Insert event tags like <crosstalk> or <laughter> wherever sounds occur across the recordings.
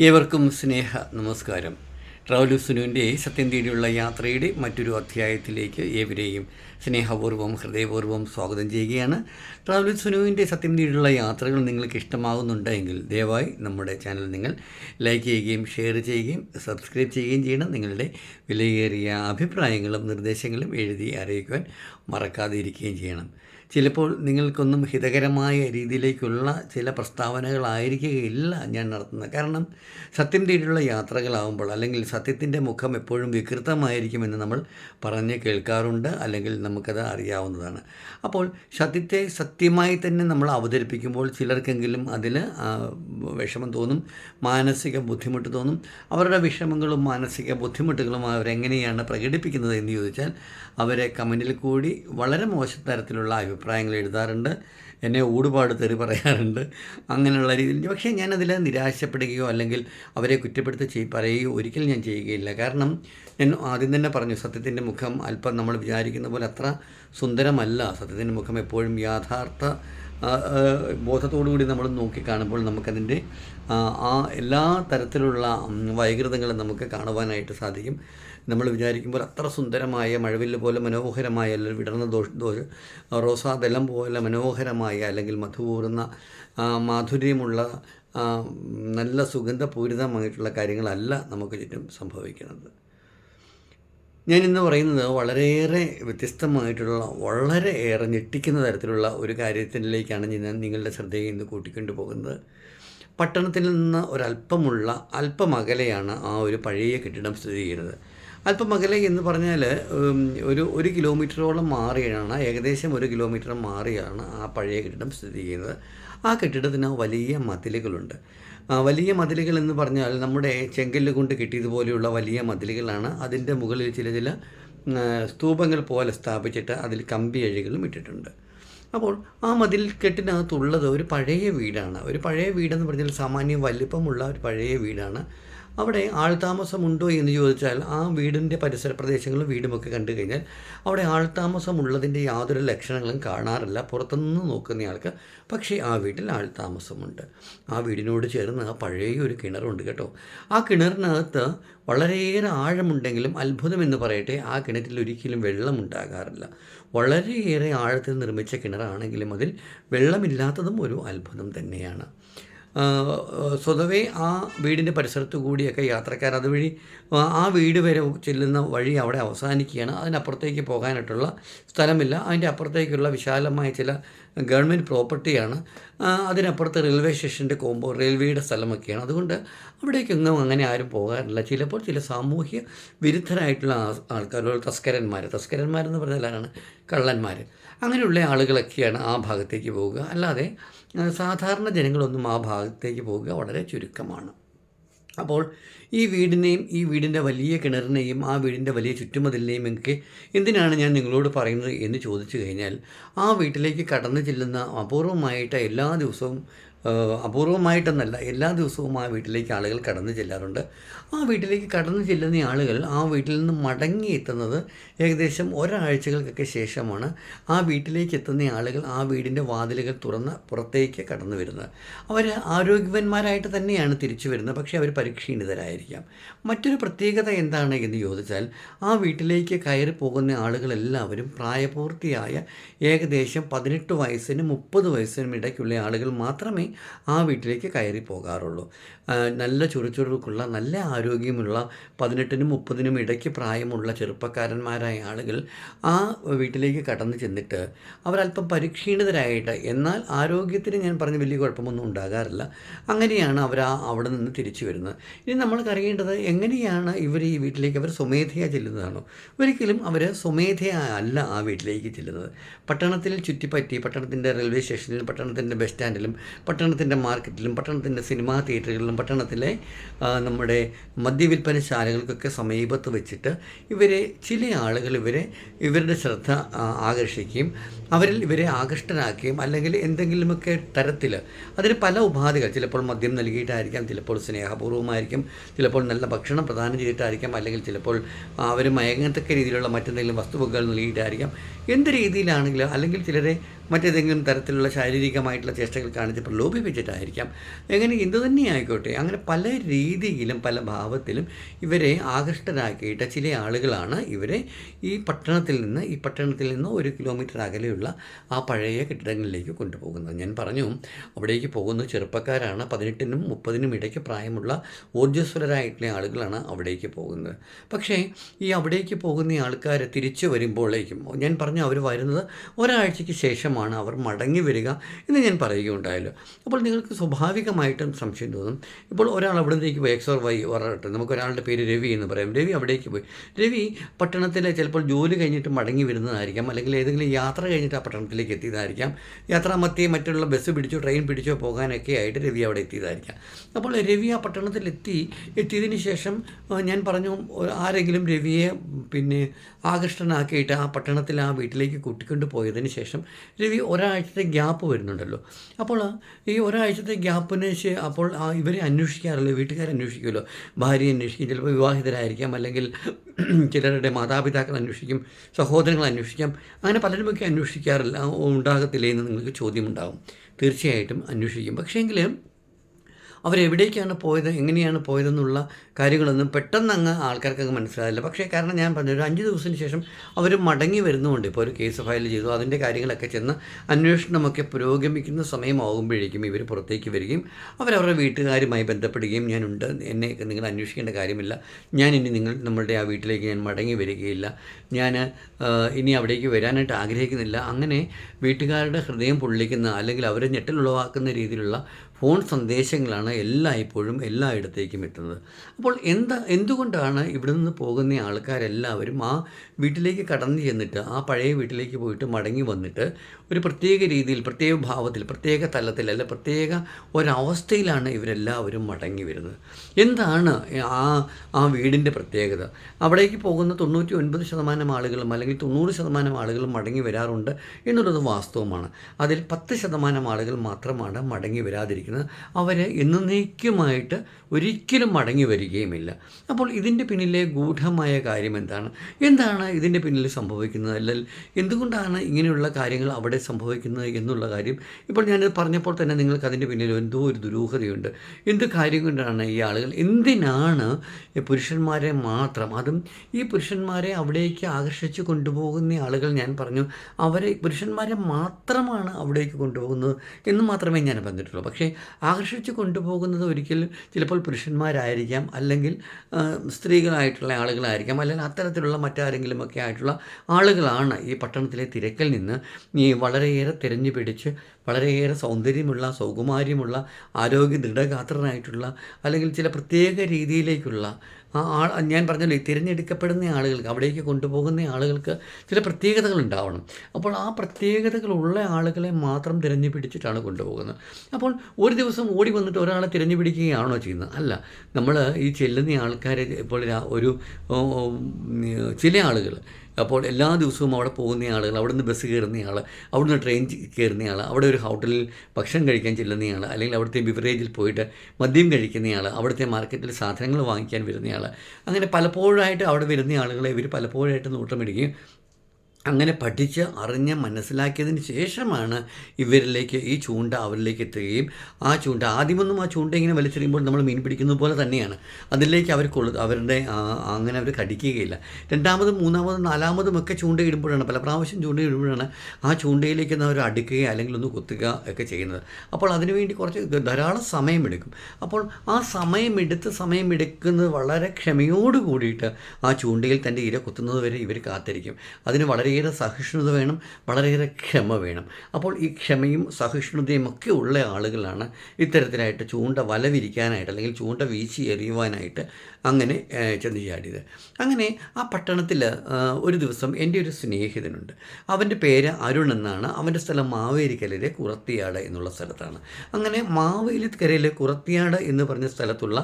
ഏവർക്കും സ്നേഹ നമസ്കാരം. ട്രാവലു സുനുവിന്റെ സത്യം തേടിയുള്ള യാത്രയുടെ മറ്റൊരു അധ്യായത്തിലേക്ക് ഏവരെയും സ്നേഹപൂർവം ഹൃദയപൂർവം സ്വാഗതം ചെയ്യുകയാണ്. ട്രാവലു സുനുവിന്റെ സത്യം തേടിയുള്ള യാത്രകൾ നിങ്ങൾക്ക് ഇഷ്ടമാകുന്നുണ്ടെങ്കിൽ ദയവായി നമ്മുടെ ചാനൽ നിങ്ങൾ ലൈക്ക് ചെയ്യുകയും ഷെയർ ചെയ്യുകയും സബ്സ്ക്രൈബ് ചെയ്യുകയും ചെയ്യണം. നിങ്ങളുടെ വിലയേറിയ അഭിപ്രായങ്ങളും നിർദ്ദേശങ്ങളും എഴുതി അറിയിക്കുവാൻ മറക്കാതെ ഇരിക്കുകയും ചെയ്യണം. ചിലപ്പോൾ നിങ്ങൾക്കൊന്നും ഹിതകരമായ രീതിയിലേക്കുള്ള ചില പ്രസ്താവനകളായിരിക്കുകയില്ല ഞാൻ നടത്തുന്നത്. കാരണം സത്യം തേടിയുള്ള യാത്രകളാവുമ്പോൾ അല്ലെങ്കിൽ സത്യത്തിന്റെ മുഖം എപ്പോഴും വികൃതമായിരിക്കുമെന്ന് നമ്മൾ പറഞ്ഞ് കേൾക്കാറുണ്ട് അല്ലെങ്കിൽ നമുക്കത് അറിയാവുന്നതാണ്. അപ്പോൾ സത്യത്തെ സത്യമായി തന്നെ നമ്മൾ അവതരിപ്പിക്കുമ്പോൾ ചിലർക്കെങ്കിലും അതിൽ വിഷമം തോന്നും മാനസിക ബുദ്ധിമുട്ട് തോന്നും. അവരുടെ വിഷമങ്ങളും മാനസിക ബുദ്ധിമുട്ടുകളും അവരെങ്ങനെയാണ് പ്രകടിപ്പിക്കുന്നത് എന്ന് ചോദിച്ചാൽ അവരെ കമന്റിൽ കൂടി വളരെ മോശം തരത്തിലുള്ള അഭിപ്രായങ്ങൾ എഴുതാറുണ്ട്. എന്നെ ഊടുപാട് തെറി പറയാറുണ്ട്. അങ്ങനെയുള്ള രീതിയിൽ പക്ഷേ ഞാനതിൽ നിരാശപ്പെടുകയോ അല്ലെങ്കിൽ അവരെ കുറ്റപ്പെടുത്തി ചെയ് പറയുകയോ ഒരിക്കലും ഞാൻ ചെയ്യുകയില്ല. കാരണം ഞാൻ ആദ്യം തന്നെ പറഞ്ഞു സത്യത്തിന്റെ മുഖം അല്പം നമ്മൾ വിചാരിക്കുന്ന പോലെ അത്ര സുന്ദരമല്ല. സത്യത്തിന്റെ മുഖം എപ്പോഴും യാഥാർത്ഥ ബോധത്തോടുകൂടി നമ്മൾ നോക്കിക്കാണുമ്പോൾ നമുക്കതിന്റെ ആ എല്ലാ തരത്തിലുള്ള വൈകൃതങ്ങളും നമുക്ക് കാണുവാനായിട്ട് സാധിക്കും. നമ്മൾ വിചാരിക്കുമ്പോൾ അത്ര സുന്ദരമായ മഴവില്ല് പോലെ മനോഹരമായ അല്ലെങ്കിൽ വിടർന്ന ദോഷ ദോഷ റോസാദലം പോലെ മനോഹരമായ അല്ലെങ്കിൽ മധുപൂർന്ന മാധുര്യമുള്ള നല്ല സുഗന്ധപൂരിതമായിട്ടുള്ള കാര്യങ്ങളല്ല നമുക്ക് ചുറ്റും സംഭവിക്കുന്നത്. ഞാൻ ഇന്ന് പറയുന്നത് വളരെയേറെ വ്യത്യസ്തമായിട്ടുള്ള വളരെ ഏറെ ഞെട്ടിക്കുന്ന തരത്തിലുള്ള ഒരു കാര്യത്തിലേക്കാണ് ഞാൻ നിങ്ങളുടെ ശ്രദ്ധയെ ഇന്ന് കൂട്ടിക്കൊണ്ടു പോകുന്നത്. പട്ടണത്തിൽ നിന്ന് ഒരല്പമുള്ള അല്പമകലെയാണ് ആ ഒരു പഴയ കെട്ടിടം സ്ഥിതി ചെയ്യുന്നത്. അല്പമകലെ എന്ന് പറഞ്ഞാൽ ഒരു ഒരു കിലോമീറ്ററോളം മാറിയാണ് ഏകദേശം ഒരു കിലോമീറ്റർ മാറിയാണ് ആ പഴയ കെട്ടിടം സ്ഥിതി ചെയ്യുന്നത്. ആ കെട്ടിടത്തിന് വലിയ മതിലുകളുണ്ട്. വലിയ മതിലുകൾ എന്ന് പറഞ്ഞാൽ നമ്മുടെ ചെങ്കല്ല് കൊണ്ട് കിട്ടിയതുപോലെയുള്ള വലിയ മതിലുകളാണ്. അതിന്റെ മുകളിൽ ചില ചില സ്തൂപങ്ങൾ പോലെ സ്ഥാപിച്ചിട്ട് അതിൽ കമ്പി അഴികളും ഇട്ടിട്ടുണ്ട്. അപ്പോൾ ആ മതിൽ കെട്ടിനകത്തുള്ളത് ഒരു പഴയ വീടാണ്. ഒരു പഴയ വീടെന്ന് പറഞ്ഞാൽ സാമാന്യം വലിപ്പമുള്ള ഒരു പഴയ വീടാണ്. അവിടെ ആൾതാമസമുണ്ടോ എന്ന് ചോദിച്ചാൽ ആ വീടിന്റെ പരിസര പ്രദേശങ്ങളും വീടുമൊക്കെ കണ്ടു കഴിഞ്ഞാൽ അവിടെ ആൾതാമസമുള്ളതിന്റെ യാതൊരു ലക്ഷണങ്ങളും കാണാറില്ല. പുറത്തുനിന്ന് നോക്കുന്നയാൾക്ക് പക്ഷേ ആ വീട്ടിൽ ആൾതാമസമുണ്ട്. ആ വീടിനോട് ചേർന്ന് പഴയ ഒരു കിണറുണ്ട് കേട്ടോ. ആ കിണറിനകത്ത് വളരെയേറെ ആഴമുണ്ടെങ്കിലും അത്ഭുതം എന്ന് പറയട്ടെ ആ കിണറ്റിൽ ഒരിക്കലും വെള്ളമുണ്ടാകാറില്ല. വളരെയേറെ ആഴത്തിൽ നിർമ്മിച്ച കിണറാണെങ്കിലും അതിൽ വെള്ളമില്ലാത്തതും ഒരു അത്ഭുതം തന്നെയാണ്. സ്വതവേ ആ വീടിന്റെ പരിസരത്ത് കൂടിയൊക്കെ യാത്രക്കാർ അതുവഴി ആ വീട് വരെ ചെല്ലുന്ന വഴി അവിടെ അവസാനിക്കുകയാണ്. അതിനപ്പുറത്തേക്ക് പോകാനായിട്ടുള്ള സ്ഥലമില്ല. അതിന്റെ അപ്പുറത്തേക്കുള്ള വിശാലമായ ചില ഗവൺമെന്റ് പ്രോപ്പർട്ടിയാണ്. അതിനപ്പുറത്ത് റെയിൽവേ സ്റ്റേഷന്റെ കോമ്പോ റെയിൽവേയുടെ സ്ഥലമൊക്കെയാണ്. അതുകൊണ്ട് അവിടേക്കൊന്നും അങ്ങനെ ആരും പോകാറില്ല. ചിലപ്പോൾ ചില സാമൂഹ്യ വിരുദ്ധരായിട്ടുള്ള ആൾക്കാർ തസ്കരന്മാർ. തസ്കരന്മാരെന്ന് പറഞ്ഞാലാണ് കള്ളന്മാർ. അങ്ങനെയുള്ള ആളുകളൊക്കെയാണ് ആ ഭാഗത്തേക്ക് പോവുക. അല്ലാതെ സാധാരണ ജനങ്ങളൊന്നും ആ ഭാഗത്തേക്ക് പോവുക വളരെ ചുരുക്കമാണ്. അപ്പോൾ ഈ വീടിനെയും ഈ വീടിന്റെ വലിയ കിണറിനെയും ആ വീടിന്റെ വലിയ ചുറ്റുമതിലിനെയും ഒക്കെ എന്തിനാണ് ഞാൻ നിങ്ങളോട് പറയുന്നത് എന്ന് ചോദിച്ചു കഴിഞ്ഞാൽ ആ വീട്ടിലേക്ക് കടന്നു ചെല്ലുന്ന അപൂർവമായിട്ട് എല്ലാ ദിവസവും അപൂർവമായിട്ടെന്നല്ല. എല്ലാ ദിവസവും ആ വീട്ടിലേക്ക് ആളുകൾ കടന്നു ചെല്ലാറുണ്ട്. ആ വീട്ടിലേക്ക് കടന്നു ചെല്ലുന്ന ആളുകൾ ആ വീട്ടിൽ നിന്ന് മടങ്ങിയെത്തുന്നത് ഏകദേശം ഒരാഴ്ചകൾക്കൊക്കെ ശേഷമാണ് ആ വീട്ടിലേക്ക് എത്തുന്ന ആളുകൾ ആ വീടിന്റെ വാതിലുകൾ തുറന്ന് പുറത്തേക്ക് കടന്നു വരുന്നത്. അവർ ആരോഗ്യവന്മാരായിട്ട് തന്നെയാണ് തിരിച്ചു വരുന്നത്. പക്ഷേ അവർ പരിക്ഷീണിതരായിരിക്കാം. മറ്റൊരു പ്രത്യേകത എന്താണ് എന്ന് ചോദിച്ചാൽ ആ വീട്ടിലേക്ക് കയറി പോകുന്ന ആളുകളെല്ലാവരും പ്രായപൂർത്തിയായ ഏകദേശം പതിനെട്ട് വയസ്സിനും മുപ്പത് വയസ്സിനും ഇടയ്ക്കുള്ള ആളുകൾ മാത്രമേ ആ വീട്ടിലേക്ക് കയറി പോകാറുള്ളൂ. നല്ല ചുറുചുറുക്കുള്ള നല്ല ആരോഗ്യമുള്ള പതിനെട്ടിനും മുപ്പതിനും ഇടയ്ക്ക് പ്രായമുള്ള ചെറുപ്പക്കാരന്മാരായ ആളുകൾ ആ വീട്ടിലേക്ക് കടന്നു ചെന്നിട്ട് അവരല്പം പരിക്ഷീണിതരായിട്ട് എന്നാൽ ആരോഗ്യത്തിന് ഞാൻ പറഞ്ഞ വലിയ കുഴപ്പമൊന്നും ഉണ്ടാകാറില്ല. അങ്ങനെയാണ് അവർ ആ അവിടെ നിന്ന് തിരിച്ചു വരുന്നത്. ഇനി നമ്മൾക്കറിയേണ്ടത് എങ്ങനെയാണ് ഇവർ ഈ വീട്ടിലേക്ക് അവർ സ്വമേധയാ ചെല്ലുന്നതാണോ? ഒരിക്കലും അവർ സ്വമേധയാ അല്ല ആ വീട്ടിലേക്ക് ചെല്ലുന്നത്. പട്ടണത്തിൽ ചുറ്റിപ്പറ്റി പട്ടണത്തിന്റെ റെയിൽവേ സ്റ്റേഷനിലും പട്ടണത്തിന്റെ ബസ് സ്റ്റാൻഡിലും പട്ടണത്തിന്റെ മാർക്കറ്റിലും പട്ടണത്തിന്റെ സിനിമാ തിയേറ്ററുകളിലും പട്ടണത്തിലെ നമ്മുടെ മദ്യവിൽപ്പനശാലകൾക്കൊക്കെ സമീപത്ത് വെച്ചിട്ട് ഇവരെ ചില ആളുകൾ ഇവരെ ഇവരുടെ ശ്രദ്ധ ആകർഷിക്കുകയും അവരിൽ ഇവരെ ആകൃഷ്ടനാക്കുകയും അല്ലെങ്കിൽ എന്തെങ്കിലുമൊക്കെ തരത്തിൽ അതിന് പല ഉപാധികൾ ചിലപ്പോൾ മദ്യം നൽകിയിട്ടായിരിക്കാം ചിലപ്പോൾ സ്നേഹപൂർവമായിരിക്കും ചിലപ്പോൾ നല്ല ഭക്ഷണം പ്രദാനം ചെയ്തിട്ടായിരിക്കാം അല്ലെങ്കിൽ ചിലപ്പോൾ അവർ മയങ്ങത്തക്ക രീതിയിലുള്ള മറ്റെന്തെങ്കിലും വസ്തുവകൾ നൽകിയിട്ടായിരിക്കാം. എന്ത് രീതിയിലാണെങ്കിലും അല്ലെങ്കിൽ ചിലരെ മറ്റേതെങ്കിലും തരത്തിലുള്ള ശാരീരികമായിട്ടുള്ള ചേഷ്ടകൾ കാണിച്ച് രൂപ വെച്ചിട്ടായിരിക്കാം എങ്ങനെ എന്തു തന്നെ ആയിക്കോട്ടെ. അങ്ങനെ പല രീതിയിലും പല ഭാവത്തിലും ഇവരെ ആകൃഷ്ടരാക്കിയിട്ട് ചില ആളുകളാണ് ഇവരെ ഈ പട്ടണത്തിൽ നിന്ന് ഈ പട്ടണത്തിൽ നിന്ന് ഒരു കിലോമീറ്റർ അകലെയുള്ള ആ പഴയ കെട്ടിടങ്ങളിലേക്ക് കൊണ്ടുപോകുന്നത്. ഞാൻ പറഞ്ഞു അവിടേക്ക് പോകുന്ന ചെറുപ്പക്കാരാണ് പതിനെട്ടിനും മുപ്പതിനും ഇടയ്ക്ക് പ്രായമുള്ള ഊർജസ്വലരായിട്ടുള്ള ആളുകളാണ് അവിടേക്ക് പോകുന്നത്. പക്ഷേ ഈ അവിടേക്ക് പോകുന്ന ആൾക്കാർ തിരിച്ചു വരുമ്പോഴേക്കും ഞാൻ പറഞ്ഞു അവർ വരുന്നത് ഒരാഴ്ചയ്ക്ക് ശേഷമാണ്. അവർ മടങ്ങി വരിക എന്ന് ഞാൻ പറയുകയുണ്ടായല്ലോ. അപ്പോൾ നിങ്ങൾക്ക് സ്വാഭാവികമായിട്ടും സംശയം തോന്നും. ഇപ്പോൾ ഒരാൾ അവിടേക്ക് പോയി എക്സ് ഓർ വൈ പറയട്ടെ നമുക്ക് ഒരാളുടെ പേര് രവി എന്ന് പറയാം. രവി അവിടേക്ക് പോയി. രവി പട്ടണത്തിലെ ചിലപ്പോൾ ജോലി കഴിഞ്ഞിട്ട് മടങ്ങി വരുന്നതായിരിക്കാം. അല്ലെങ്കിൽ ഏതെങ്കിലും യാത്ര കഴിഞ്ഞിട്ട് ആ പട്ടണത്തിലേക്ക് എത്തിയതായിരിക്കാം. യാത്രാമധ്യേ മറ്റുള്ള ബസ് പിടിച്ചോ ട്രെയിൻ പിടിച്ചോ പോകാനൊക്കെ ആയിട്ട് രവി അവിടെ എത്തിയതായിരിക്കാം. അപ്പോൾ രവി ആ പട്ടണത്തിലെത്തി എത്തിയതിന് ശേഷം ഞാൻ പറഞ്ഞു ആരെങ്കിലും രവിയെ പിന്നെ ആകർഷ്ടനാക്കിയിട്ട് ആ പട്ടണത്തിൽ ആ വീട്ടിലേക്ക് കൂട്ടിക്കൊണ്ട് പോയതിന് ശേഷം രവി ഒരാഴ്ചത്തെ ഗ്യാപ്പ് വരുന്നുണ്ടല്ലോ. അപ്പോൾ ഈ ഒരാഴ്ചത്തെ ഗ്യാപ്പിന് അപ്പോൾ ഇവരെ അന്വേഷിക്കാറില്ല? വീട്ടുകാർ അന്വേഷിക്കുമല്ലോ? ഭാര്യയെ അന്വേഷിക്കും ചിലപ്പോൾ വിവാഹിതരായിരിക്കാം അല്ലെങ്കിൽ <clears throat> ചിലരുടെ മാതാപിതാക്കൾ അന്വേഷിക്കും സഹോദരങ്ങൾ അന്വേഷിക്കാം. അങ്ങനെ പലരുമൊക്കെ അന്വേഷിക്കാറില്ല ഉണ്ടാകത്തില്ലേ എന്ന് നിങ്ങൾക്ക് ചോദ്യമുണ്ടാകും തീർച്ചയായിട്ടും അന്വേഷിക്കും. പക്ഷേങ്കിൽ അവരെവിടേക്കാണ് പോയത്? എങ്ങനെയാണ് പോയതെന്നുള്ള കാര്യങ്ങളൊന്നും പെട്ടെന്ന് അങ്ങ് ആൾക്കാർക്ക് അങ്ങ് മനസ്സിലാവില്ല പക്ഷേ കാരണം ഞാൻ പറഞ്ഞു ഒരു അഞ്ച് ദിവസത്തിന് ശേഷം അവർ മടങ്ങി വരുന്നുമുണ്ട് ഇപ്പോൾ ഒരു കേസ് ഫയൽ ചെയ്തു. അതിന്റെ കാര്യങ്ങളൊക്കെ ചെന്ന് അന്വേഷണമൊക്കെ പുരോഗമിക്കുന്ന സമയമാകുമ്പോഴേക്കും ഇവർ പുറത്തേക്ക് വരികയും അവരവരുടെ വീട്ടുകാരുമായി ബന്ധപ്പെടുകയും ഞാനുണ്ട് എന്നെ നിങ്ങൾ അന്വേഷിക്കേണ്ട കാര്യമില്ല. ഞാൻ ഇനി നിങ്ങൾ നമ്മളുടെ ആ വീട്ടിലേക്ക് ഞാൻ മടങ്ങി വരികയില്ല. ഞാൻ ഇനി അവിടേക്ക് വരാനായിട്ട് ആഗ്രഹിക്കുന്നില്ല. അങ്ങനെ വീട്ടുകാരുടെ ഹൃദയം പൊള്ളിക്കുന്ന അല്ലെങ്കിൽ അവരെ ഞെട്ടലുളവാക്കുന്ന രീതിയിലുള്ള ഫോൺ സന്ദേശങ്ങളാണ് എല്ലായ്പ്പോഴും എല്ലായിടത്തേക്കും എത്തുന്നത്. അപ്പോൾ എന്താ എന്തുകൊണ്ടാണ് ഇവിടെ നിന്ന് പോകുന്ന ആൾക്കാരെല്ലാവരും ആ വീട്ടിലേക്ക് കടന്നു ചെന്നിട്ട് ആ പഴയ വീട്ടിലേക്ക് പോയിട്ട് മടങ്ങി വന്നിട്ട് ഒരു പ്രത്യേക രീതിയിൽ പ്രത്യേക ഭാവത്തിൽ പ്രത്യേക തലത്തിൽ അല്ല പ്രത്യേക ഒരവസ്ഥയിലാണ് ഇവരെല്ലാവരും മടങ്ങി വരുന്നത്? എന്താണ് ആ ആ വീടിന്റെ പ്രത്യേകത? അവിടേക്ക് പോകുന്ന തൊണ്ണൂറ്റി ഒൻപത് ശതമാനം ആളുകളും അല്ലെങ്കിൽ തൊണ്ണൂറ് ശതമാനം ആളുകളും മടങ്ങി വരാറുണ്ട് എന്നുള്ളത് വാസ്തവമാണ്. അതിൽ പത്ത് ശതമാനം ആളുകൾ മാത്രമാണ് മടങ്ങി വരാതിരിക്കുന്നത്. അവർ എന്നേക്കുമായിട്ട് ഒരിക്കലും മടങ്ങി വരികയുമില്ല. അപ്പോൾ ഇതിന്റെ പിന്നിലെ ഗൂഢമായ കാര്യം എന്താണ്? എന്താണ് ഇതിന്റെ പിന്നിൽ സംഭവിക്കുന്നത്? അല്ലെങ്കിൽ എന്തുകൊണ്ടാണ് ഇങ്ങനെയുള്ള കാര്യങ്ങൾ അവിടെ സംഭവിക്കുന്നത് എന്നുള്ള കാര്യം? ഇപ്പോൾ ഞാനിത് പറഞ്ഞപ്പോൾ തന്നെ നിങ്ങൾക്ക് അതിന്റെ പിന്നിൽ എന്തോ ഒരു ദുരൂഹതയുണ്ട്. എന്ത് കാര്യം കൊണ്ടാണ് ഈ ആളുകൾ? എന്തിനാണ് പുരുഷന്മാരെ മാത്രം അതും ഈ പുരുഷന്മാരെ അവിടേക്ക് ആകർഷിച്ച് കൊണ്ടുപോകുന്ന ആളുകൾ? ഞാൻ പറഞ്ഞു അവരെ പുരുഷന്മാരെ മാത്രമാണ് അവിടേക്ക് കൊണ്ടുപോകുന്നത് എന്ന് മാത്രമേ ഞാൻ പറഞ്ഞിട്ടുള്ളൂ. പക്ഷേ ആകർഷിച്ച് കൊണ്ടുപോകുന്നത് ഒരിക്കലും ചിലപ്പോൾ പുരുഷന്മാരായിരിക്കാം അല്ലെങ്കിൽ സ്ത്രീകളായിട്ടുള്ള ആളുകളായിരിക്കാം. അല്ലെങ്കിൽ അത്തരത്തിലുള്ള മറ്റാരെങ്കിലും ഒക്കെ ആയിട്ടുള്ള ആളുകളാണ് ഈ പട്ടണത്തിലെ തിരക്കിൽ നിന്ന് ഈ വളരെയേറെ തിരഞ്ഞു പിടിച്ച് വളരെയേറെ സൗന്ദര്യമുള്ള സൗകുമാര്യമുള്ള ആരോഗ്യ ദൃഢഗാത്രനായിട്ടുള്ള അല്ലെങ്കിൽ ചില പ്രത്യേക രീതിയിലേക്കുള്ള ആ ആൾ ഞാൻ പറഞ്ഞല്ലോ ഈ തിരഞ്ഞെടുക്കപ്പെടുന്ന ആളുകൾക്ക് അവിടേക്ക് കൊണ്ടുപോകുന്ന ആളുകൾക്ക് ചില പ്രത്യേകതകൾ ഉണ്ടാവണം. അപ്പോൾ ആ പ്രത്യേകതകളുള്ള ആളുകളെ മാത്രം തിരഞ്ഞു പിടിച്ചിട്ടാണ് കൊണ്ടുപോകുന്നത്. അപ്പോൾ ഒരു ദിവസം ഓടി വന്നിട്ട് ഒരാളെ തിരഞ്ഞു പിടിക്കുകയാണോ ചെയ്യുന്നത്? അല്ല. നമ്മൾ ഈ ചെല്ലുന്ന ആൾക്കാരെ ഇപ്പോൾ ഒരു ചില ആളുകൾ അപ്പോൾ എല്ലാ ദിവസവും അവിടെ പോകുന്ന ആളുകൾ അവിടെ നിന്ന് ബസ് കയറുന്നയാൾ അവിടെ നിന്ന് ട്രെയിൻ കയറുന്നയാൾ അവിടെ ഒരു ഹോട്ടലിൽ ഭക്ഷണം കഴിക്കാൻ ചെല്ലുന്നയാൾ അല്ലെങ്കിൽ അവിടുത്തെ ബിവറേജിൽ പോയിട്ട് മദ്യം കഴിക്കുന്നയാൾ അവിടുത്തെ മാർക്കറ്റിൽ സാധനങ്ങൾ വാങ്ങിക്കാൻ വരുന്നയാൾ അങ്ങനെ പലപ്പോഴായിട്ട് അവിടെ വരുന്ന ആളുകളെ ഇവർ പലപ്പോഴായിട്ട് നോട്ടമിടുകയും അങ്ങനെ പഠിച്ച് അറിഞ്ഞ് മനസ്സിലാക്കിയതിന് ശേഷമാണ് ഇവരിലേക്ക് ഈ ചൂണ്ട അവരിലേക്ക് എത്തുകയും ആ ചൂണ്ട ആദ്യമൊന്നും ആ ചൂണ്ട ഇങ്ങനെ വലിച്ചെറിയുമ്പോൾ നമ്മൾ മീൻ പിടിക്കുന്നത് പോലെ തന്നെയാണ്. അതിലേക്ക് അവർ കൊള്ളു അവരുടെ അങ്ങനെ അവർ കടിക്കുകയില്ല. രണ്ടാമതും മൂന്നാമതും നാലാമതും ഒക്കെ ചൂണ്ടയിടുമ്പോഴാണ് പല പ്രാവശ്യം ചൂണ്ടയിടുമ്പോഴാണ് ആ ചൂണ്ടയിലേക്ക് അവർ അടുക്കുക അല്ലെങ്കിൽ ഒന്ന് കുത്തുക ഒക്കെ ചെയ്യുന്നത്. അപ്പോൾ അതിനുവേണ്ടി കുറച്ച് ധാരാളം സമയമെടുക്കും. അപ്പോൾ ആ സമയമെടുത്ത് സമയമെടുക്കുന്നത് വളരെ ക്ഷമയോട് കൂടിയിട്ട് ആ ചൂണ്ടയിൽ തന്റെ ഇര കുത്തുന്നത് വരെ ഇവർ കാത്തിരിക്കും. അതിന് വളരെയേറെ സഹിഷ്ണുത വേണം വളരെയേറെ ക്ഷമ വേണം. അപ്പോൾ ഈ ക്ഷമയും സഹിഷ്ണുതയും ഒക്കെ ഉള്ള ആളുകളാണ് ഇത്തരത്തിലായിട്ട് ചൂണ്ട വലവിരിക്കാനായിട്ട് അല്ലെങ്കിൽ ചൂണ്ട വീശി എറിയുവാനായിട്ട് അങ്ങനെ ചെന്ന് ചാടിയത് അങ്ങനെ ആ പട്ടണത്തിൽ ഒരു ദിവസം എന്റെ ഒരു സ്നേഹിതനുണ്ട്. അവന്റെ പേര് അരുൺ എന്നാണ്. അവന്റെ സ്ഥലം മാവേലിക്കരയിലെ കുറത്തിയാട് എന്നുള്ള സ്ഥലത്താണ്. അങ്ങനെ മാവേലിക്കരയിലെ കുറത്തിയാട് എന്ന് പറഞ്ഞ സ്ഥലത്തുള്ള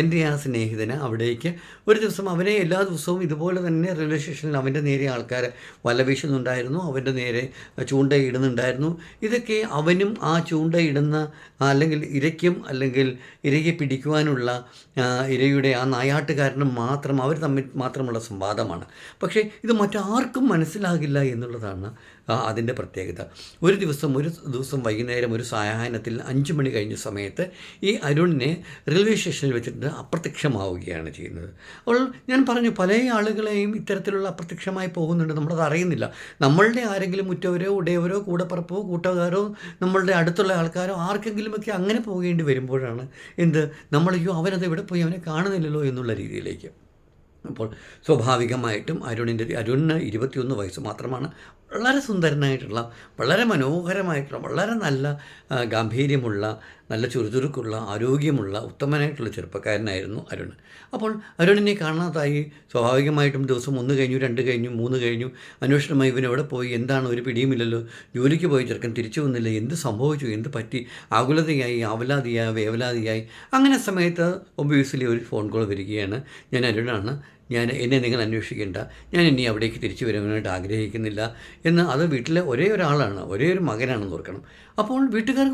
എന്റെ ആ സ്നേഹിതന് അവിടേക്ക് ഒരു ദിവസം അവനെ എല്ലാ ദിവസവും ഇതുപോലെ തന്നെ റെയിൽവേ സ്റ്റേഷനിൽ അവന്റെ നേരെ ആൾക്കാർ വല വീശുന്നുണ്ടായിരുന്നു അവന്റെ നേരെ ചൂണ്ടയിടുന്നുണ്ടായിരുന്നു. ഇതൊക്കെ അവനും ആ ചൂണ്ടയിടുന്ന അല്ലെങ്കിൽ ഇരയ്ക്കും അല്ലെങ്കിൽ ഇരയെ പിടിക്കുവാനുള്ള ഇരയുടെ ആ നായാട്ടുകാരനും മാത്രം അവർ തമ്മിൽ മാത്രമുള്ള സംവാദമാണ്. പക്ഷേ ഇത് മറ്റാർക്കും മനസ്സിലാകില്ല എന്നുള്ളതാണ് അതിന്റെ പ്രത്യേകത. ഒരു ദിവസം ഒരു ദിവസം വൈകുന്നേരം ഒരു സായാഹ്നത്തിൽ അഞ്ച് മണി കഴിഞ്ഞ സമയത്ത് ഈ അരുണിനെ റെയിൽവേ സ്റ്റേഷനിൽ വെച്ചിട്ട് അപ്രത്യക്ഷമാവുകയാണ് ചെയ്യുന്നത്. അപ്പോൾ ഞാൻ പറഞ്ഞു പല ആളുകളെയും ഇത്തരത്തിലുള്ള അപ്രത്യക്ഷമായി പോകുന്നുണ്ട്. നമ്മളത് അറിയുന്നില്ല. നമ്മളുടെ ആരെങ്കിലും ഉറ്റവരോ ഉടയവരോ കൂടപ്പറപ്പോ കൂട്ടുകാരോ നമ്മളുടെ അടുത്തുള്ള ആൾക്കാരോ ആർക്കെങ്കിലുമൊക്കെ അങ്ങനെ പോകേണ്ടി വരുമ്പോഴാണ് എന്ത്? നമ്മളയ്യോ അവനത് എവിടെ പോയി? അവനെ കാണുന്നില്ലല്ലോ എന്നുള്ള രീതിയിലേക്ക്. അപ്പോൾ സ്വാഭാവികമായിട്ടും അരുണിന്റെ അരുണിന് ഇരുപത്തിയൊന്ന് വയസ്സ് മാത്രമാണ്. വളരെ സുന്ദരനായിട്ടുള്ള വളരെ മനോഹരമായിട്ടുള്ള വളരെ നല്ല ഗാംഭീര്യമുള്ള നല്ല ചുറുചുറുക്കുള്ള ആരോഗ്യമുള്ള ഉത്തമനായിട്ടുള്ള ചെറുപ്പക്കാരനായിരുന്നു അരുൺ. അപ്പോൾ അരുണിനെ കാണാതായി. സ്വാഭാവികമായിട്ടും ദിവസം ഒന്ന് കഴിഞ്ഞു രണ്ട് കഴിഞ്ഞു മൂന്ന് കഴിഞ്ഞു. അന്വേഷണമായി ഇവൻ എവിടെ പോയി? എന്താണ്? ഒരു പിടിയുമില്ലല്ലോ. ജോലിക്ക് പോയി. ചെറുക്കൻ തിരിച്ചു വന്നില്ല. എന്ത് സംഭവിച്ചു? എന്ത് പറ്റി? ആകുലതയായി ആവലാതിയായി വേവലാതിയായി. അങ്ങനെ സമയത്ത് ഒബ്വിയസ്ലി ഒരു ഫോൺ കോൾ വരികയാണ്. ഞാൻ അരുണാണ്. ഞാൻ എന്നെ നിങ്ങൾ അന്വേഷിക്കേണ്ട. ഞാൻ ഇനി അവിടേക്ക് തിരിച്ചു വരുവാനായിട്ട് ആഗ്രഹിക്കുന്നില്ല എന്ന് അത് വീട്ടിലെ ഒരേ ഒരാളാണ് ഒരേ ഒരു മകനാണെന്ന് ഓർക്കണം. അപ്പോൾ വീട്ടുകാർ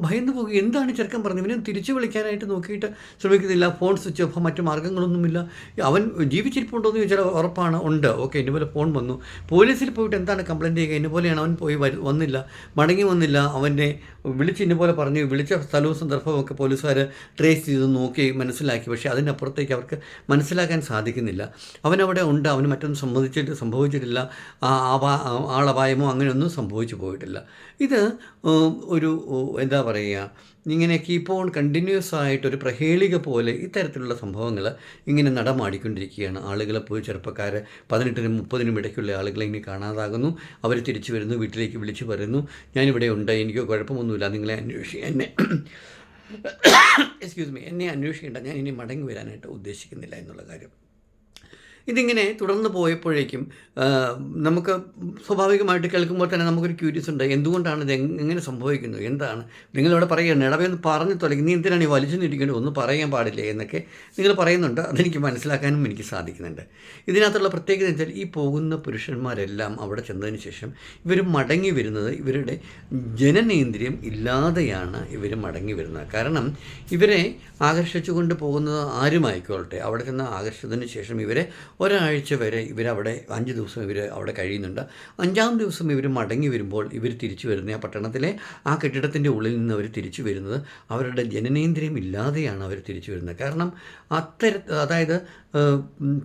ഭയന്നു പോകും എന്താണ് ചെറുക്കൻ പറഞ്ഞത്? ഇവനെ തിരിച്ചു വിളിക്കാനായിട്ട് നോക്കിയിട്ട് ശ്രമിക്കുന്നില്ല. ഫോൺ സ്വിച്ച് ഓഫ് മറ്റു മാർഗങ്ങളൊന്നുമില്ല അവൻ ജീവിച്ചിരിപ്പുണ്ടോ എന്ന് ചോദിച്ചാൽ ഉറപ്പാണ് ഉണ്ട്. ഓക്കെ ഇന്നുപോലെ ഫോൺ വന്നു. പോലീസിൽ പോയിട്ട് എന്താണ് കംപ്ലയിന്റ് ചെയ്യുക? ഇന്നുപോലെയാണ് അവൻ പോയി വന്നില്ല. മടങ്ങി വന്നില്ല. അവനെ വിളിച്ച് ഇന്നുപോലെ പറഞ്ഞു. വിളിച്ച സ്ഥലവും സന്ദർഭവും ഒക്കെ പോലീസുകാർ ട്രേസ് ചെയ്ത് നോക്കി മനസ്സിലാക്കി. പക്ഷേ അതിനപ്പുറത്തേക്ക് അവർക്ക് മനസ്സിലാക്കാൻ സാധിക്കുന്നില്ല. അവൻ അവിടെ ഉണ്ട്. അവന് മറ്റൊന്നും സംബന്ധിച്ചിട്ട് സംഭവിച്ചിട്ടില്ല. ആ ആളപായമോ അങ്ങനെയൊന്നും സംഭവിച്ചു പോയിട്ടില്ല. ഇത് ഒരു എന്താ പറയുക ഇങ്ങനെ കീപ്പ് ഓൺ കണ്ടിന്യൂസ് ആയിട്ട് ഒരു പ്രഹേളിക പോലെ ഇത്തരത്തിലുള്ള സംഭവങ്ങൾ ഇങ്ങനെ നടമാടിക്കൊണ്ടിരിക്കുകയാണ്. ആളുകളെ പോയി ചെറുപ്പക്കാർ പതിനെട്ടിനും മുപ്പതിനും ഇടയ്ക്കുള്ള ആളുകളെ ഇനി കാണാതാകുന്നു. അവർ തിരിച്ചു വരുന്നു വീട്ടിലേക്ക് വിളിച്ചു പറയുന്നു. ഞാനിവിടെ ഉണ്ട് എനിക്ക് കുഴപ്പമൊന്നുമില്ല നിങ്ങളെ അന്വേഷി എന്നെ <coughs> എക്സ്ക്യൂസ് മീ എന്നെ അന്വേഷിക്കേണ്ട ഞാൻ ഇനി മടങ്ങി വരാനായിട്ട് ഉദ്ദേശിക്കുന്നില്ല എന്നുള്ള കാര്യം. ഇതിങ്ങനെ തുടർന്ന് പോയപ്പോഴേക്കും നമുക്ക് സ്വാഭാവികമായിട്ട് കേൾക്കുമ്പോൾ തന്നെ നമുക്കൊരു ക്യൂരിയസ് ഉണ്ട്. എന്തുകൊണ്ടാണ് ഇത് എങ്ങനെ സംഭവിക്കുന്നത് എന്താണ്? നിങ്ങളിവിടെ പറയുകയാണ് ഇടവെന്ന് പറഞ്ഞു തുടങ്ങി. നീ എന്തിനാണ് ഈ വലിച്ചു നിൽക്കുന്നത് ഒന്നും പറയാൻ പാടില്ല എന്നൊക്കെ നിങ്ങൾ പറയുന്നുണ്ട്. അതെനിക്ക് മനസ്സിലാക്കാനും എനിക്ക് സാധിക്കുന്നുണ്ട്. ഇതിനകത്തുള്ള പ്രത്യേകത എന്ന് ഈ പോകുന്ന പുരുഷന്മാരെല്ലാം അവിടെ ചെന്നതിന് ശേഷം ഇവർ മടങ്ങി വരുന്നത് ഇവരുടെ ജനനേന്ദ്രിയം ഇല്ലാതെയാണ് ഇവർ മടങ്ങി വരുന്നത്. കാരണം ഇവരെ ആകർഷിച്ചുകൊണ്ട് പോകുന്നത് ആരുമായിക്കോട്ടെ? അവിടെ ചെന്ന് ആകർഷിച്ചതിന് ശേഷം ഇവരെ ഒരാഴ്ച വരെ ഇവരവിടെ അഞ്ച് ദിവസം ഇവർ അവിടെ കഴിയുന്നുണ്ട്. അഞ്ചാം ദിവസം ഇവർ മടങ്ങി വരുമ്പോൾ ഇവർ തിരിച്ചു വരുന്ന ആ പട്ടണത്തിലെ ആ കെട്ടിടത്തിന്റെ ഉള്ളിൽ നിന്ന് അവർ തിരിച്ചു വരുന്നത് അവരുടെ ജനനേന്ദ്രിയം ഇല്ലാതെയാണ് അവർ തിരിച്ചു വരുന്നത്. കാരണം അത്തര അതായത്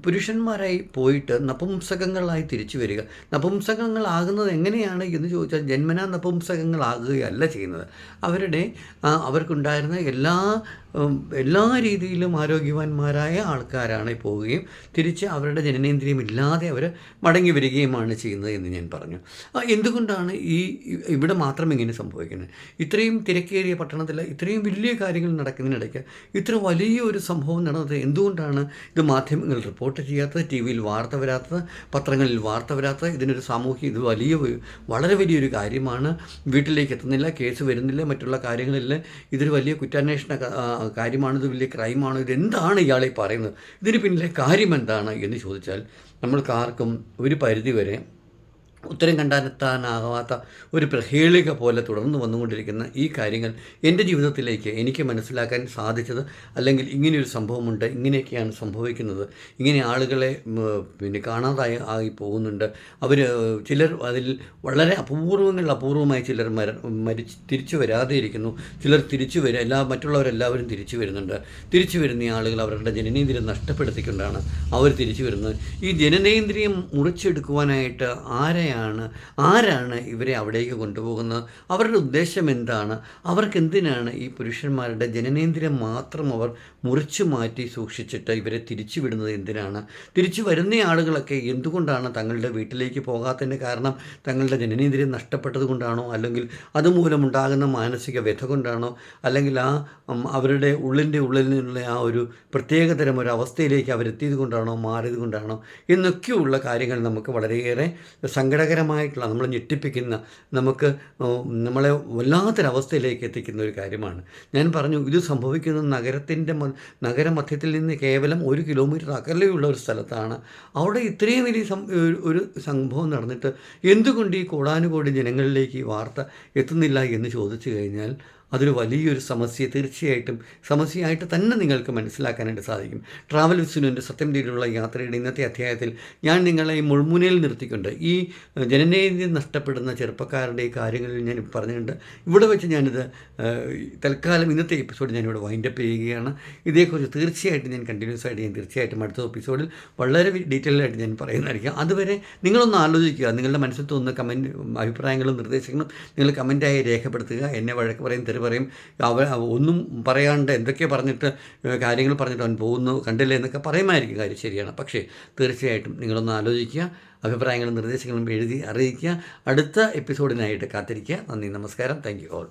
പുരുഷന്മാരായി പോയിട്ട് നപുംസകങ്ങളായി തിരിച്ചു വരിക. നപുംസകങ്ങളാകുന്നത് എങ്ങനെയാണ് എന്ന് ചോദിച്ചാൽ ജന്മനാ നപുംസകങ്ങളാകുകയല്ല ചെയ്യുന്നത്. അവരുടെ അവർക്കുണ്ടായിരുന്ന എല്ലാ എല്ലാ രീതിയിലും ആരോഗ്യവാന്മാരായ ആൾക്കാരാണ് പോവുകയും തിരിച്ച് അവരുടെ ജനനേന്ദ്രിയം ഇല്ലാതെ അവർ മടങ്ങി വരികയുമാണ് ചെയ്യുന്നത് എന്ന് ഞാൻ പറഞ്ഞു. എന്തുകൊണ്ടാണ് ഈ ഇവിടെ മാത്രം ഇങ്ങനെ സംഭവിക്കുന്നത്? ഇത്രയും തിരക്കേറിയ പട്ടണത്തിൽ ഇത്രയും വലിയ കാര്യങ്ങൾ നടക്കുന്നതിനിടയ്ക്ക് ഇത്ര വലിയ ഒരു സംഭവം നടന്നത് എന്തുകൊണ്ടാണ് ഇത് മാധ്യമങ്ങൾ റിപ്പോർട്ട് ചെയ്യാത്തത് ടി വിയിൽ വാർത്ത വരാത്തത് പത്രങ്ങളിൽ വാർത്ത വരാത്തത് ഇതിനൊരു സാമൂഹ്യ ഇത് വലിയ വളരെ വലിയൊരു കാര്യമാണ്. വീട്ടിലേക്ക് എത്തുന്നില്ല കേസ് വരുന്നില്ല മറ്റുള്ള കാര്യങ്ങളില്ല. ഇതൊരു വലിയ കുറ്റാന്വേഷണ കാര്യമാണ് ഇത് വലിയ ക്രൈമാണോ. ഇതെന്താണ് ഇയാളെ പറയുന്നത്? ഇതിന് പിന്നിലെ കാര്യം എന്താണ് എന്ന് ചോദിച്ചാൽ നമ്മൾക്ക് ആർക്കും ഒരു പരിധി വരെ ഉത്തരം കണ്ടെത്താനാകാത്ത ഒരു പ്രഹേളിക പോലെ തുടർന്ന് വന്നുകൊണ്ടിരിക്കുന്ന ഈ കാര്യങ്ങൾ എന്റെ ജീവിതത്തിലേക്ക് എനിക്ക് മനസ്സിലാക്കാൻ സാധിച്ചത് അല്ലെങ്കിൽ ഇങ്ങനെയൊരു സംഭവമുണ്ട് ഇങ്ങനെയൊക്കെയാണ് സംഭവിക്കുന്നത് ഇങ്ങനെ ആളുകളെ പിന്നെ കാണാതായി ആയി പോകുന്നുണ്ട്. അവർ ചിലർ അതിൽ വളരെ അപൂർവങ്ങൾ അപൂർവമായി ചിലർ മര മരിച്ച് തിരിച്ചു വരാതെ ഇരിക്കുന്നു ചിലർ തിരിച്ചു വരിക എല്ലാ മറ്റുള്ളവരെല്ലാവരും തിരിച്ചു വരുന്നുണ്ട്. തിരിച്ചു വരുന്ന ആളുകൾ അവരുടെ ജനനേന്ദ്രിയം നഷ്ടപ്പെടുത്തിക്കൊണ്ടാണ് അവർ തിരിച്ചു വരുന്നത്. ഈ ജനനേന്ദ്രിയം മുറിച്ചെടുക്കുവാനായിട്ട് ആരെയാണ് ആരാണ് ഇവരെ അവിടേക്ക് കൊണ്ടുപോകുന്നത്? അവരുടെ ഉദ്ദേശം എന്താണ്? അവർക്ക് എന്തിനാണ് ഈ പുരുഷന്മാരുടെ ജനനേന്ദ്രിയം മാത്രം അവർ മുറിച്ചു മാറ്റി സൂക്ഷിച്ചിട്ട് ഇവരെ തിരിച്ചു വിടുന്നത് എന്തിനാണ്? തിരിച്ചു വരുന്ന ആളുകളൊക്കെ എന്തുകൊണ്ടാണ് തങ്ങളുടെ വീട്ടിലേക്ക് പോകാത്തതിന്റെ കാരണം തങ്ങളുടെ ജനനേന്ദ്രിയം നഷ്ടപ്പെട്ടത് കൊണ്ടാണോ? അല്ലെങ്കിൽ അതുമൂലമുണ്ടാകുന്ന മാനസിക വ്യഥ കൊണ്ടാണോ? അല്ലെങ്കിൽ ആ അവരുടെ ഉള്ളിന്റെ ഉള്ളിൽ നിന്നുള്ള ആ ഒരു പ്രത്യേകതരം ഒരു അവസ്ഥയിലേക്ക് അവരെത്തിയത് കൊണ്ടാണോ? മാറിയത് കൊണ്ടാണോ? എന്നൊക്കെയുള്ള കാര്യങ്ങൾ നമുക്ക് വളരെയേറെ സങ്കടകരമായിട്ടുള്ള നമ്മളെ ഞെട്ടിപ്പിക്കുന്ന നമുക്ക് നമ്മളെ വല്ലാത്തൊരവസ്ഥയിലേക്ക് എത്തിക്കുന്ന ഒരു കാര്യമാണ്. ഞാൻ പറഞ്ഞു ഇത് സംഭവിക്കുന്നത് നഗരത്തിന്റെ നഗരമധ്യത്തിൽ നിന്ന് കേവലം ഒരു കിലോമീറ്റർ അകലെയുള്ള ഒരു സ്ഥലത്താണ്. അവിടെ ഇത്രയും വലിയ ഒരു സംഭവം നടന്നിട്ട് എന്തുകൊണ്ട് ഈ കോടാനുകോടി ജനങ്ങളിലേക്ക് ഈ വാർത്ത എത്തുന്നില്ല എന്ന് ചോദിച്ചു കഴിഞ്ഞാൽ അതൊരു വലിയൊരു സമസ്യ. തീർച്ചയായിട്ടും സമസ്യയായിട്ട് തന്നെ നിങ്ങൾക്ക് മനസ്സിലാക്കാനായിട്ട് സാധിക്കും. ട്രാവൽ വിസിനുവിന്റെ സത്യം തേടിയുള്ള യാത്രയുടെ ഇന്നത്തെ അധ്യായത്തിൽ ഞാൻ നിങ്ങളെ മുൾമുനയിൽ നിർത്തിക്കൊണ്ട് ഈ ജനനേന്ദ്രിയം നഷ്ടപ്പെടുന്ന ചെറുപ്പക്കാരുടെ കാര്യങ്ങളിൽ ഞാൻ പറഞ്ഞിട്ടുണ്ട്. ഇവിടെ വെച്ച് ഞാനിത് തൽക്കാലം ഇന്നത്തെ എപ്പിസോഡ് ഞാനിവിടെ വൈൻഡപ്പ് ചെയ്യുകയാണ്. ഇതേക്കുറിച്ച് തീർച്ചയായിട്ടും ഞാൻ കണ്ടിന്യൂസ് ആയിട്ട് ഞാൻ തീർച്ചയായിട്ടും അടുത്ത എപ്പിസോഡിൽ വളരെ ഡീറ്റെയിൽഡായിട്ട് ഞാൻ പറയുന്നതായിരിക്കും. അതുവരെ നിങ്ങളൊന്ന് ആലോചിക്കുക. നിങ്ങളുടെ മനസ്സിൽ തോന്നുന്ന കമന്റ് അഭിപ്രായങ്ങളും നിർദ്ദേശങ്ങളും നിങ്ങൾ കമന്റായി രേഖപ്പെടുത്തുക. എന്നെ വഴക്ക് പറയും പറയും അവ ഒന്നും പറയാണ്ട് എന്തൊക്കെ പറഞ്ഞിട്ട് കാര്യങ്ങൾ പറഞ്ഞിട്ട് അവൻ പോകുന്നു കണ്ടില്ല? എന്നൊക്കെ പറയുമായിരിക്കും കാര്യം ശരിയാണ്. പക്ഷേ തീർച്ചയായിട്ടും നിങ്ങളൊന്ന് ആലോചിക്കുക അഭിപ്രായങ്ങളും നിർദ്ദേശങ്ങളും എഴുതി അറിയിക്കുക. അടുത്ത എപ്പിസോഡിനായിട്ട് കാത്തിരിക്കുക. നന്ദി നമസ്കാരം. Thank you all.